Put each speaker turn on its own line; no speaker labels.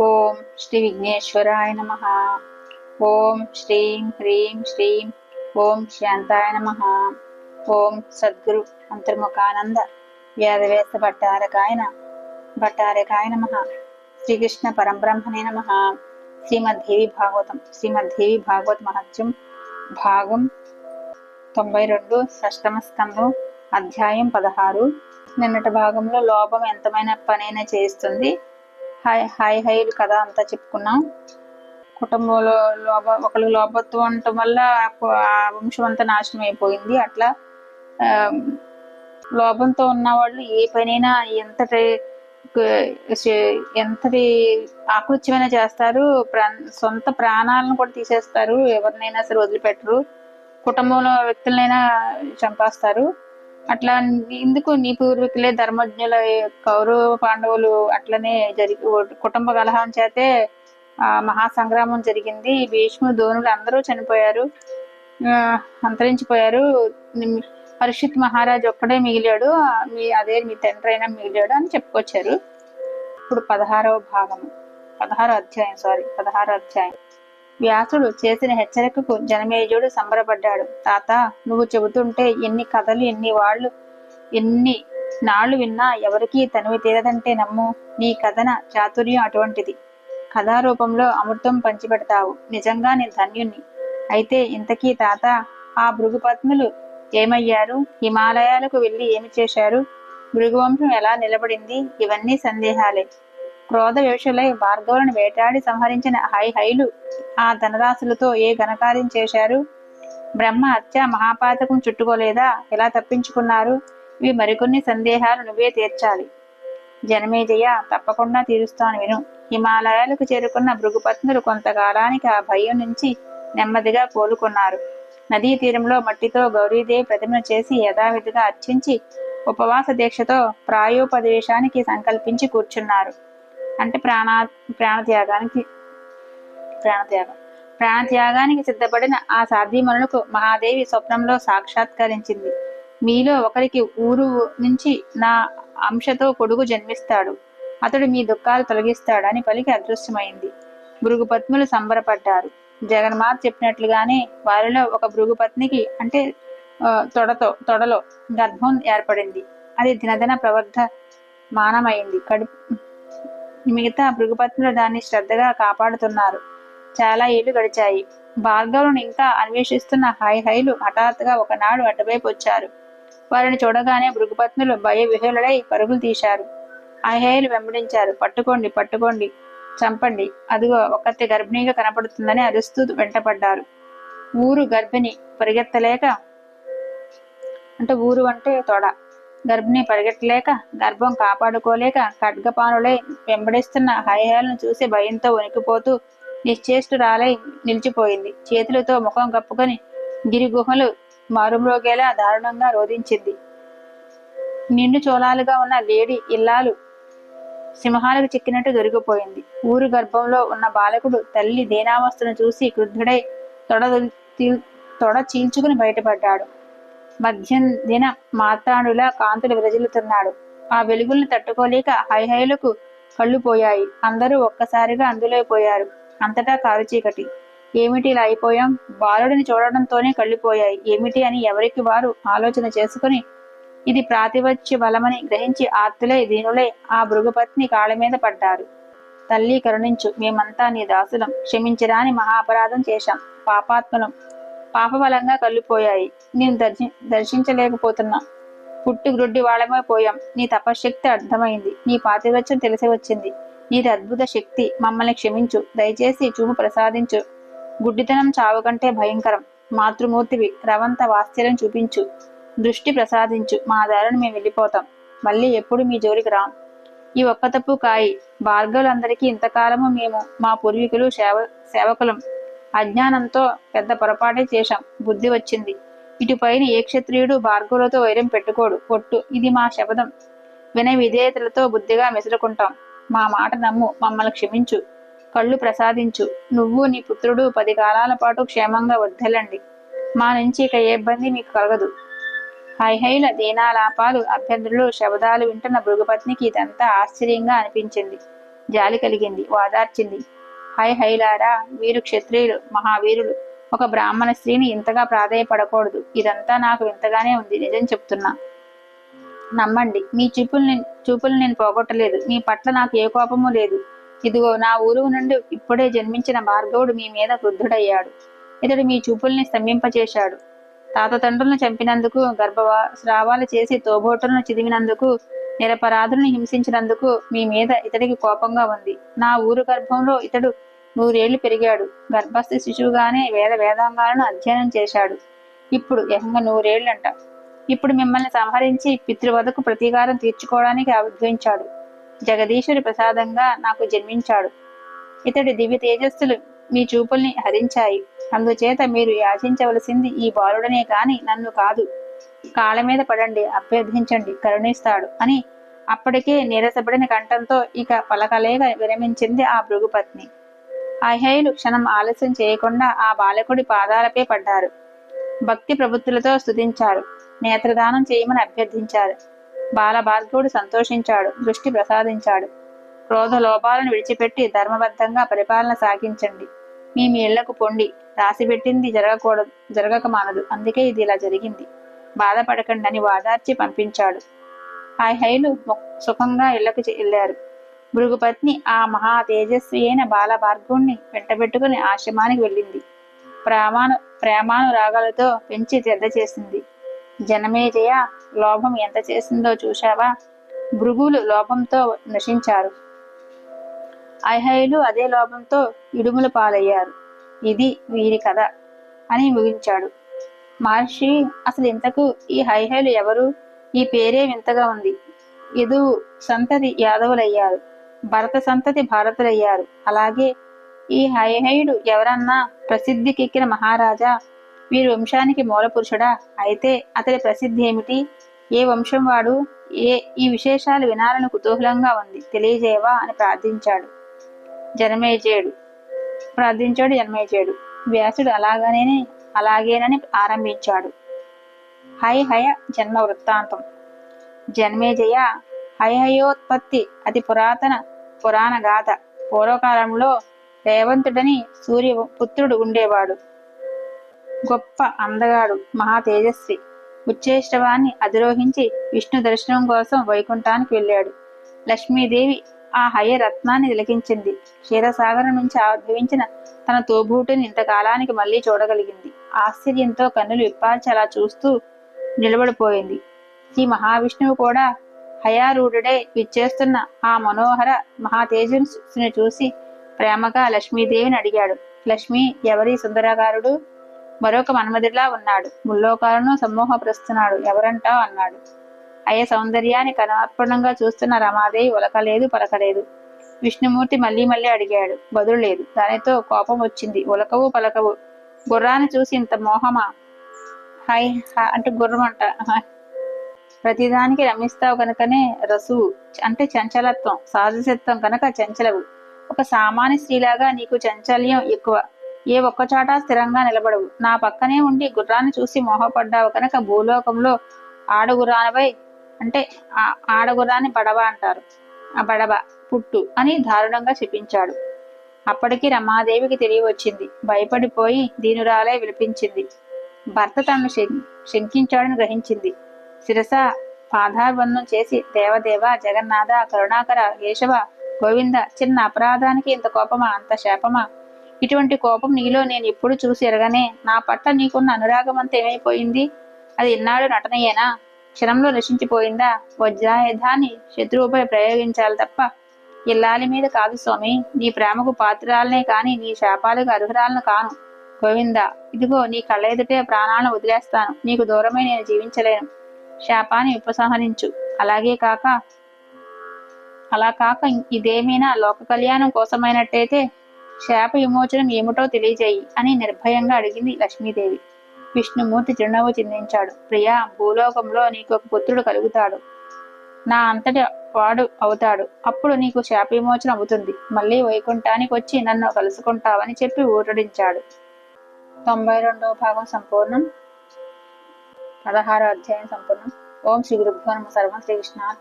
ఓం శ్రీ విఘ్నేశ్వరాయ నమ. ఓం శ్రీం హ్రీం శ్రీం. ఓం శాంతాయ నమ. ఓం సద్గురు అంతర్ముఖానంద వేదవేద భట్టారకాయన భట్టారకాయ నమ. శ్రీకృష్ణ పరంబ్రహ్మణే నమ. శ్రీమద్దేవి భాగవతం శ్రీమద్దేవి భాగవత మహత్యం భాగం తొంభై రెండు షష్టమ స్కందం అధ్యాయం పదహారు. నిన్నటి భాగంలో లోపం ఎంతమైన పనైనా చేస్తుంది. హాయ్ హాయ్ హైలు కథ అంతా చెప్పుకున్నాం. కుటుంబంలో లోప ఒకళ్ళు లోపత్వం ఉండటం వల్ల ఆ వంశం అంతా నాశనం అయిపోయింది. అట్లా లోభంతో లోపంతో ఉన్న వాళ్ళు ఏ పనైనా ఎంతటి ఎంతటి ఆకృత్యమైనా చేస్తారు. ప్రా- సొంత ప్రాణాలను కూడా తీసేస్తారు. ఎవరినైనా సరే వదిలిపెట్టరు. కుటుంబంలో వ్యక్తులనైనా చంపేస్తారు. అట్లా ఎందుకు నీ పూర్వీకులే ధర్మజ్ఞుల కౌరవ పాండవులు అట్లనే జరిగి కుటుంబ కలహం చేతే ఆ మహాసంగ్రామం జరిగింది. భీష్ముడు ధోనులు అందరూ చనిపోయారు. ఆ, అంతరించిపోయారు. పరిషిత్ పరీక్షిత్ మహారాజ్ ఒక్కడే మిగిలాడు. మీ అదే మీ తండ్రి అయినా మిగిలాడు అని చెప్పుకొచ్చారు. ఇప్పుడు పదహారవ భాగం పదహారో అధ్యాయం సారీ పదహారో అధ్యాయం. వ్యాసుడు చేసిన హెచ్చరికకు జనమేజుడు సంబరపడ్డాడు. తాత నువ్వు చెబుతుంటే ఎన్ని కథలు ఎన్ని వాళ్ళు ఎన్ని నాళ్ళు విన్నా ఎవరికీ తనివి తీరదంటే నమ్ము. నీ కథన చాతుర్యం అటువంటిది. కథారూపంలో అమృతం పంచిపెడతావు. నిజంగా నేను ధన్యుణ్ణి. అయితే ఇంతకీ తాత ఆ భృగుపత్నులు ఏమయ్యారు? హిమాలయాలకు వెళ్ళి ఏమి చేశారు? భృగువంశం ఎలా నిలబడింది? ఇవన్నీ సందేహాలే. క్రోధ వేషులై భార్గవులను వేటాడి సంహరించిన హై హైలు ఆ ధనరాశులతో ఏ ఘనకార్యం చేశారు? బ్రహ్మ హత్య మహాపాతకం చుట్టుకోలేదా? ఎలా తప్పించుకున్నారు? ఇవి మరికొన్ని సందేహాలు నువ్వే తీర్చాలి. జనమేజయ తప్పకుండా తీరుస్తాను విను. హిమాలయాలకు చేరుకున్న భృగుపత్నులు కొంతకాలానికి ఆ భయం నుంచి నెమ్మదిగా కోలుకున్నారు. నదీ తీరంలో మట్టితో గౌరీదేవి ప్రతిమను చేసి యథావిధిగా అర్చించి ఉపవాస దీక్షతో ప్రాయోపదేశానికి సంకల్పించి కూర్చున్నారు. అంటే ప్రాణ ప్రాణత్యాగానికి ప్రాణత్యాగం. ప్రాణత్యాగానికి సిద్ధపడిన ఆ సాధ్యమనులకు మహాదేవి స్వప్నంలో సాక్షాత్కరించింది. మీలో ఒకరికి ఊరు నుంచి నా అంశతో కొడుకు జన్మిస్తాడు. అతడు మీ దుఃఖాలు అని పలికి అదృశ్యమైంది. భృగుపత్నులు సంబరపడ్డారు. జగన్మాత చెప్పినట్లుగానే వారిలో ఒక భృగుపత్నికి అంటే తొడతో తొడలో గర్భం ఏర్పడింది. అది దినదిన ప్రవర్ధ మానమైంది కడుపు మిగతా భృగుపత్నులు దాన్ని శ్రద్ధగా కాపాడుతున్నారు. చాలా ఏళ్ళు గడిచాయి. భార్గవులను ఇంకా అన్వేషిస్తున్న హై హైలు హఠాత్తుగా ఒకనాడు అటువైపు వచ్చారు. వారిని చూడగానే భృగుపత్నులు భయ పరుగులు తీశారు. హై హైలు వెంబడించారు. పట్టుకోండి పట్టుకోండి చంపండి. అదిగో ఒకతే గర్భిణీగా కనపడుతుందని అరుస్తూ వెంటపడ్డారు. ఊరు గర్భిణి పరిగెత్తలేక అంటే ఊరు అంటే తొడ. గర్భిణి పరిగెట్టలేక గర్భం కాపాడుకోలేక ఖడ్గపానులై వెంబడిస్తున్న హైహాలను చూసి భయంతో వణికిపోతూ నిశ్చేష్టురాలై నిలిచిపోయింది. చేతులతో ముఖం కప్పుకొని గిరి గుహలు మారుమ్రోగేలా దారుణంగా రోధించింది. నిండు చోళాలుగా ఉన్న లేడి ఇల్లాలు సింహాలకు చిక్కినట్టు దొరికిపోయింది. ఊరు గర్భంలో ఉన్న బాలకుడు తల్లి దీనావస్థను చూసి క్రుద్ధుడై తొడ తొడ చీల్చుకుని బయటపడ్డాడు. మధ్యం దిన మార్తాండులా కాంతులు విరజిల్లుతున్నాడు. ఆ వెలుగుల్ని తట్టుకోలేక హైహైలకు కళ్ళు పోయాయి. అందరూ ఒక్కసారిగా అందులో పోయారు. అంతటా కారు చీకటి. ఏమిటి ఇలా అయిపోయాం? బాలుడిని చూడడంతోనే కళ్ళిపోయాయి ఏమిటి అని ఎవరికి వారు ఆలోచన చేసుకుని ఇది ప్రాతిపత్య బలమని గ్రహించి ఆత్తులై దీనులై ఆ భృగుపత్ని కాళ్ళ మీద పడ్డారు. తల్లి కరుణించు మేమంతా నీ దాసులం. క్షమించరాని మహాపరాధం చేశాం. పాపాత్మలం. పాపబలంగా కళ్ళిపోయాయి. నేను దర్శి దర్శించలేకపోతున్నా. పుట్టి గ్రుడ్డి వాళ్ళమే పోయాం. నీ తపశ్శక్తి అర్థమైంది. నీ పాతివత్యం తెలిసి వచ్చింది. నీది అద్భుత శక్తి. మమ్మల్ని క్షమించు. దయచేసి చూపు ప్రసాదించు. గుడ్డితనం చావు కంటే భయంకరం. మాతృమూర్తివి రవంత వాత్సల్యం చూపించు. దృష్టి ప్రసాదించు. మా దారిని మేము వెళ్ళిపోతాం. మళ్ళీ ఎప్పుడు మీ జోలికి రాం. ఈ ఒక్క తప్పు కాయి. భార్గవులందరికీ ఇంతకాలము మేము మా పూర్వీకులు సేవ సేవకులం. అజ్ఞానంతో పెద్ద పొరపాటే చేశాం. బుద్ధి వచ్చింది. ఇటుపైన ఏ క్షత్రియుడు భార్గవులతో వైరం పెట్టుకోడు. పొట్టు. ఇది మా శపథం. వినయ విధేయతలతో బుద్ధిగా మెసురుకుంటాం. మా మాట నమ్ము. మమ్మల్ని క్షమించు. కళ్ళు ప్రసాదించు. నువ్వు నీ పుత్రుడు పది కాలాల పాటు క్షేమంగా వర్ధలండి మా నుంచి ఇక ఏ ఇబ్బంది మీకు కలగదు. హైహైల దీనాలాపాలు అభ్యర్థులు శబదాలు వింటున్న భృగుపత్నికి ఇదంతా ఆశ్చర్యంగా అనిపించింది. జాలి కలిగింది. వాదార్చింది. హై హైలారా వీరు క్షత్రియులు మహావీరులు. ఒక బ్రాహ్మణ స్త్రీని ఇంతగా ప్రాధాయపడకూడదు. ఇదంతా నాకు వింతగానే ఉంది నిజం చెప్తున్నా. నమ్మండి మీ చూపుల్ని చూపులు నేను పోగొట్టలేదు. మీ పట్ల నాకు ఏ కోపము లేదు. ఇదిగో నా ఊరు నుండి ఇప్పుడే జన్మించిన భార్గవుడు మీ మీద వృద్ధుడయ్యాడు ఇతడు మీ చూపుల్ని స్తంభింపచేశాడు. తాత తండ్రులను చంపినందుకు గర్భవా స్రావాలు చేసి తోబోటులను చిదివినందుకు నిరపరాధులను హింసించినందుకు మీ మీద ఇతడికి కోపంగా ఉంది. నా ఊరు గర్భంలో ఇతడు నూరేళ్ళు పెరిగాడు. గర్భస్థ శిశువుగానే వేద వేదాంగాలను అధ్యయనం చేశాడు. ఇప్పుడు ఏకంగా నూరేళ్ళంట. ఇప్పుడు మిమ్మల్ని సంహరించి పితృవధకు ప్రతీకారం తీర్చుకోవడానికి ఆవిర్భవించాడు. జగదీశ్వరి ప్రసాదంగా నాకు జన్మించాడు. ఇతడి దివ్య తేజస్సులు మీ చూపుల్ని హరించాయి. అందుచేత మీరు యాచించవలసింది ఈ బాలుడనే కాని నన్ను కాదు. కాళ్ళ మీద పడండి అభ్యర్థించండి కరుణిస్తాడు అని అప్పటికే నీరసపడిన కంఠంతో ఇక పలకలేక విరమించింది ఆ భృగుపత్ని. అహేయులు క్షణం ఆలస్యం చేయకుండా ఆ బాలకుడి పాదాలపై పడ్డారు. భక్తి ప్రబుద్ధులతో స్థుతించారు నేత్రదానం చేయమని అభ్యర్థించారు. బాల సంతోషించాడు దృష్టి ప్రసాదించాడు. క్రోధ లోపాలను విడిచిపెట్టి ధర్మబద్ధంగా పరిపాలన సాగించండి. మీ మీ ఇళ్ళకు పొండి రాసిపెట్టింది జరగకూడదు జరగక మానదు అందుకే ఇది ఇలా జరిగింది. బాధపడకండి అని వాదార్చి పంపించాడు. ఆ హైలు సుఖంగా ఇళ్ళకు వెళ్ళారు. భృగుపత్ని ఆ మహా తేజస్వి అయిన బాల భార్గవుణ్ణి వెంటబెట్టుకుని ఆశ్రమానికి వెళ్ళింది. ప్రేమాను ప్రేమానురాగాలతో పెంచి తెద్ద చేసింది. జనమేజయ లోభం ఎంత చేసిందో చూశావా? భృగులు లోభంతో నశించారు. ఐహైలు అదే లోభంతో ఇడుముల పాలయ్యారు. ఇది వీరి కథ అని ముగించాడు. మహర్షి అసలు ఇంతకు ఈ హైహైలు ఎవరు? ఈ పేరే వింతగా ఉంది. యదు సంతతి యాదవులయ్యారు. భరత సంతతి భారతులయ్యారు. అలాగే ఈ హైహయుడు ఎవరన్నా ప్రసిద్ధికెక్కిన మహారాజా? వీరి వంశానికి మూల పురుషుడా? అయితే అతడి ప్రసిద్ధి ఏమిటి? ఏ వంశం వాడు? ఏ ఈ విశేషాలు వినాలని కుతూహలంగా ఉంది. తెలియజేయవా అని ప్రార్థించాడు. జనమేజేయుడు. ప్రార్థించాడు జనమేజేయుడు. వ్యాసుడు అలాగనే అలాగేనని ఆరంభించాడు. హై హయ జన్మ వృత్తాంతం. జన్మేజయ హైహయోత్పత్తి అతి పురాతన పురాణ గాథ. పూర్వకాలంలో రేవంతుడని సూర్య పుత్రుడు ఉండేవాడు. గొప్ప అందగాడు మహా తేజస్వి. ఉచ్చేష్టవాన్ని అధిరోహించి విష్ణు దర్శనం కోసం వైకుంఠానికి వెళ్ళాడు. లక్ష్మీదేవి ఆ హయ రత్నాన్ని తిలకించింది. క్షీరసాగరం నుంచి ఆవిర్భవించిన తన తోబూటిని ఇంతకాలానికి మళ్ళీ చూడగలిగింది. ఆశ్చర్యంతో కన్నులు విప్పాల్చి చూస్తూ నిలబడిపోయింది. ఈ మహావిష్ణువు కూడా హయారూఢుడై విచ్చేస్తున్న ఆ మనోహర మహాతేజస్సుని చూసి ప్రేమగా లక్ష్మీదేవిని అడిగాడు. లక్ష్మి ఎవరి సుందరగారుడు? మరొక మన్మధుడిలా ఉన్నాడు. ముల్లోకాలను సమ్మోహపరుస్తున్నాడు. ఎవరంటావు అన్నాడు. అయ్య సౌందర్యాన్ని కనర్పణంగా చూస్తున్న రమాదేవి ఉలకలేదు పలకలేదు. విష్ణుమూర్తి మళ్ళీ మళ్ళీ అడిగాడు. బదులు లేదు. దానితో కోపం వచ్చింది. ఉలకవు పలకవు. గుర్రాన్ని చూసి ఇంత మోహమా? హాయ్ అంటే గుర్రం అంట. ప్రతిదానికి రమిస్తావు కనుకనే రసువు అంటే చంచలత్వం సాధుసత్వం కనుక చంచలవు. ఒక సామాన్య స్త్రీలాగా నీకు చంచల్యం ఎక్కువ. ఏ ఒక్క చోట స్థిరంగా నిలబడవు. నా పక్కనే ఉండి గుర్రాన్ని చూసి మోహపడ్డావు కనుక భూలోకంలో ఆడగుర్రానిపై అంటే ఆ- ఆడగుర్రాన్ని బడవ అంటారు. ఆ బడవ పుట్టు అని దారుణంగా చెప్పించాడు. అప్పటికి రమాదేవికి తెలియవచ్చింది. భయపడిపోయి దీనురాలే విలిపించింది. భర్త తనను శం- శంకించాడని గ్రహించింది. శిరస పాదాబంధం చేసి దేవదేవ జగన్నాథ కరుణాకర కేశవ గోవింద చిన్న అపరాధానికి ఇంత కోపమా అంత శాపమా? ఇటువంటి కోపం నీలో నేను ఎప్పుడు చూసి ఎరగనే నా పట్ల నీకున్న అనురాగం అంతా ఏమైపోయింది? అది ఇన్నాడు నటనయేనా? క్షణంలో నశించిపోయిందా? వజ్రాయుధాన్ని శత్రువుపై ప్రయోగించాలి తప్ప ఇల్లాలి మీద కాదు స్వామి. నీ ప్రేమకు పాత్రాలనే కాని నీ శాపాలకు అర్హురాలను కాను. గోవింద ఇదిగో నీ కళ్ళ ఎదుటే ప్రాణాలను వదిలేస్తాను. నీకు దూరమై నేను జీవించలేను. శాపాన్ని ఉపసంహరించు. అలాగే కాక అలా కాక ఇదేమైనా లోక కళ్యాణం కోసమైనట్టయితే శాప విమోచనం ఏమిటో తెలియజేయి అని నిర్భయంగా అడిగింది లక్ష్మీదేవి. విష్ణుమూర్తి చిరునవ్వు చిందించాడు. ప్రియా భూలోకంలో నీకు ఒక పుత్రుడు కలుగుతాడు. నా అంతటి వాడు అవుతాడు. అప్పుడు నీకు శాపవిమోచన అవుతుంది. మళ్ళీ వైకుంఠానికి వచ్చి నన్ను కలుసుకుంటావని చెప్పి ఊరడించాడు. తొంభై రెండవ భాగం సంపూర్ణం. పదహారో అధ్యాయం సంపూర్ణం. ఓం శ్రీ గురుభ్యో నమ. సర్వం శ్రీకృష్ణ